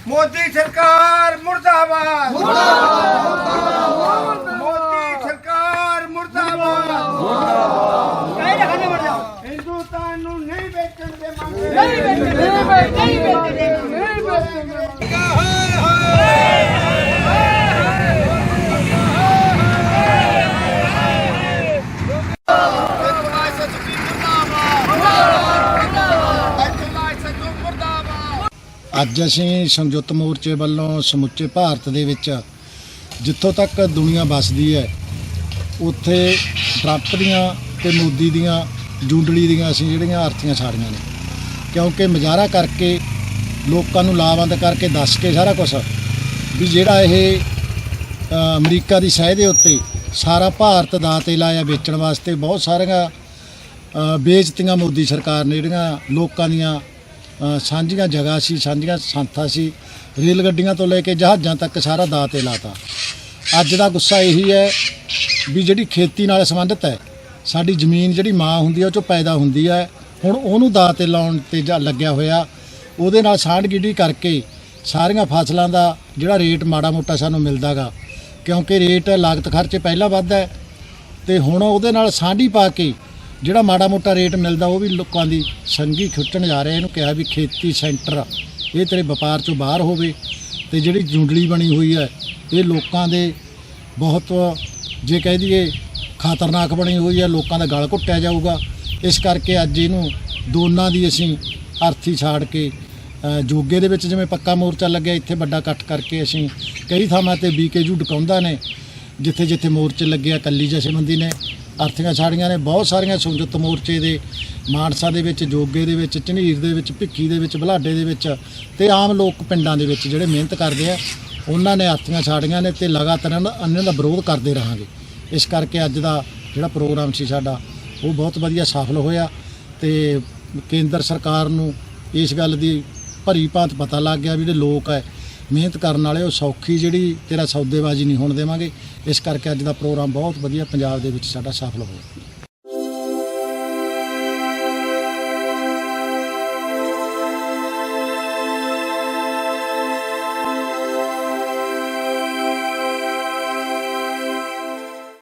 ਮੋਦੀ ਸਰਕਾਰ ਮੁਰਦਾਬਾਦ। ਮੁਰਦਾਬਾਦ। ਮੋਦੀ ਸਰਕਾਰ ਮੁਰਦਾਬਾਦ। ਕਹੇ ਖੰਨੇ ਮਰ ਜਾ ਹਿੰਦੁਸਤਾਨ ਨੂੰ ਨਹੀਂ ਵੇਚਣ ਦੇ ਮੰਗੇ। ਨਹੀਂ ਵੇਚਦੇ ਅੱਜ ਅਸੀਂ ਸੰਯੁਕਤ ਮੋਰਚੇ ਵੱਲੋਂ ਸਮੁੱਚੇ ਭਾਰਤ ਦੇ ਵਿੱਚ ਜਿੱਥੋਂ ਤੱਕ ਦੁਨੀਆ ਵੱਸਦੀ ਹੈ ਉੱਥੇ ਟਰੰਪ ਦੀਆਂ ਤੇ ਮੋਦੀ ਦੀਆਂ ਜੂੰਡਲੀ ਦੀਆਂ ਅਸੀਂ ਜਿਹੜੀਆਂ ਆਰਥੀਆਂ ਸਾੜੀਆਂ ਨੇ। ਕਿਉਂਕਿ ਮਜ਼ਾਰਾ ਕਰਕੇ ਲੋਕਾਂ ਨੂੰ ਲਾਭਵੰਦ ਕਰਕੇ ਦੱਸ ਕੇ ਸਾਰਾ ਕੁਝ ਵੀ ਜਿਹੜਾ ਇਹ ਅਮਰੀਕਾ ਦੀ ਸਹਿ ਦੇ ਉੱਤੇ ਸਾਰਾ ਭਾਰਤ ਦਾ ਤੇ ਲਾਇਆ ਵੇਚਣ ਵਾਸਤੇ ਬਹੁਤ ਸਾਰੀਆਂ ਅ, ਮੋਦੀ ਸਰਕਾਰ ਨੇ ਜਿਹੜੀਆਂ ਲੋਕਾਂ ਦੀਆਂ ਸਾਂਝੀਆਂ ਜਗ੍ਹਾ ਸੀ, ਸਾਂਝੀਆਂ ਸੰਥਾ ਸੀ, ਰੇਲ ਗੱਡੀਆਂ ਤੋਂ ਲੈ ਕੇ ਜਹਾਜ਼ਾਂ ਤੱਕ ਸਾਰਾ ਦਾਅ ਤੇ ਲਾਤਾ। ਅੱਜ ਦਾ ਗੁੱਸਾ ਇਹੀ ਹੈ ਵੀ ਜਿਹੜੀ ਖੇਤੀ ਨਾਲ ਸੰਬੰਧਿਤ ਹੈ, ਸਾਡੀ ਜ਼ਮੀਨ ਜਿਹੜੀ ਮਾਂ ਹੁੰਦੀ ਹੈ, ਉਹ ਚੋਂ ਪੈਦਾ ਹੁੰਦੀ ਹੈ। ਹੁਣ ਉਹਨੂੰ ਦਾਅ ਤੇ ਲਾਉਣ ਤੇ ਜਾ ਲੱਗਿਆ ਹੋਇਆ, ਉਹਦੇ ਨਾਲ ਸਾਂਢਗਿੱਡੀ ਕਰਕੇ ਸਾਰੀਆਂ ਫਸਲਾਂ ਦਾ ਜਿਹੜਾ ਰੇਟ ਮਾੜਾ ਮੋਟਾ ਸਾਨੂੰ ਮਿਲਦਾਗਾ, ਕਿਉਂਕਿ ਰੇਟ ਲਾਗਤ ਖਰਚੇ ਪਹਿਲਾਂ ਵੱਧਦਾ ਹੈ। ਤੇ ਹੁਣ ਉਹਦੇ ਨਾਲ ਸਾਂਢੀ ਪਾ ਕੇ ਜਿਹੜਾ ਮਾੜਾ ਮੋਟਾ ਰੇਟ ਮਿਲਦਾ ਉਹ ਵੀ ਲੋਕਾਂ ਦੀ ਸੰਗੀ ਖੁੱਟਣ ਜਾ ਰਿਹਾ ਇਹਨੂੰ ਕਿਹਾ ਵੀ ਖੇਤੀ ਸੈਂਟਰ ਇਹ ਤੇਰੇ ਵਪਾਰ ਚੋਂ ਬਾਹਰ ਹੋਵੇ ਤੇ ਜਿਹੜੀ ਜੁੰਡਲੀ ਬਣੀ ਹੋਈ ਹੈ ਇਹ ਲੋਕਾਂ ਦੇ ਬਹੁਤ, ਜੇ ਕਹਿ ਦਈਏ, ਖਤਰਨਾਕ ਬਣੀ ਹੋਈ ਹੈ ਲੋਕਾਂ ਦਾ ਗਲ ਘੁੱਟਿਆ ਜਾਊਗਾ। ਇਸ ਕਰਕੇ ਅੱਜ ਇਹਨੂੰ ਦੋਨਾਂ ਦੀ ਅਸੀਂ ਅਰਥੀ ਛਾੜ ਕੇ ਜੋਗੇ ਦੇ ਵਿੱਚ ਜਿਵੇਂ ਪੱਕਾ ਮੋਰਚਾ ਲੱਗਿਆ, ਇੱਥੇ ਵੱਡਾ ਇਕੱਠ ਕਰਕੇ ਅਸੀਂ ਕਈ ਥਾਵਾਂ ਤੇ ਬੀਕੇਯੂ ਡਕਾਉਂਦਾ ਨੇ। ਜਿੱਥੇ ਜਿੱਥੇ ਮੋਰਚੇ ਲੱਗਿਆ ਕੱਲੀ ਜਥੇਬੰਦੀ ਨੇ। ਅਰਥੀਆਂ ਛਾੜੀਆਂ ਨੇ, ਬਹੁਤ ਸਾਰੀਆਂ ਸੰਯੁਕਤ ਮੋਰਚੇ ਦੇ, ਮਾਨਸਾ ਦੇ ਵਿੱਚ, ਜੋਗੇ ਦੇ ਵਿੱਚ ਝਨੀਰ ਦੇ ਵਿੱਚ, ਭਿੱਖੀ ਦੇ ਵਿੱਚ, ਬਲਾਡੇ ਦੇ ਵਿੱਚ ਤੇ ਆਮ ਲੋਕ ਪਿੰਡਾਂ ਦੇ ਵਿੱਚ ਜਿਹੜੇ ਮਿਹਨਤ ਕਰਦੇ ਆ, ਉਹਨਾਂ ਨੇ ਅਰਥੀਆਂ ਛਾੜੀਆਂ ਨੇ ਤੇ ਲਗਾਤਾਰ ਇਹਨਾਂ ਦਾ- ਇਹਨਾਂ ਦਾ ਵਿਰੋਧ ਕਰਦੇ ਰਹਾਂਗੇ। ਇਸ ਕਰਕੇ ਅੱਜ ਦਾ ਜਿਹੜਾ ਪ੍ਰੋਗਰਾਮ ਸੀ ਸਾਡਾ, ਉਹ ਬਹੁਤ ਵਧੀਆ ਸਫਲ ਹੋਇਆ ਤੇ ਕੇਂਦਰ ਸਰਕਾਰ ਨੂੰ ਇਸ ਗੱਲ ਦੀ ਭਰੀ ਭਾਂਤ ਪਤਾ ਲੱਗ ਗਿਆ ਵੀ ਜਿਹੜੇ ਲੋਕ ਹੈ ਮਿਹਨਤ ਕਰਨ ਵਾਲੇ, ਉਹ ਸੌਖੀ ਜਿਹੜੀ ਤੇਰਾ ਸੌਦੇਬਾਜ਼ੀ ਨਹੀਂ ਹੋਣ ਦੇਵਾਂਗੇ। ਇਸ ਕਰਕੇ ਅੱਜ ਦਾ ਪ੍ਰੋਗਰਾਮ ਬਹੁਤ ਵਧੀਆ ਪੰਜਾਬ ਦੇ ਵਿੱਚ ਸਾਡਾ ਸਫਲ ਹੋਇਆ।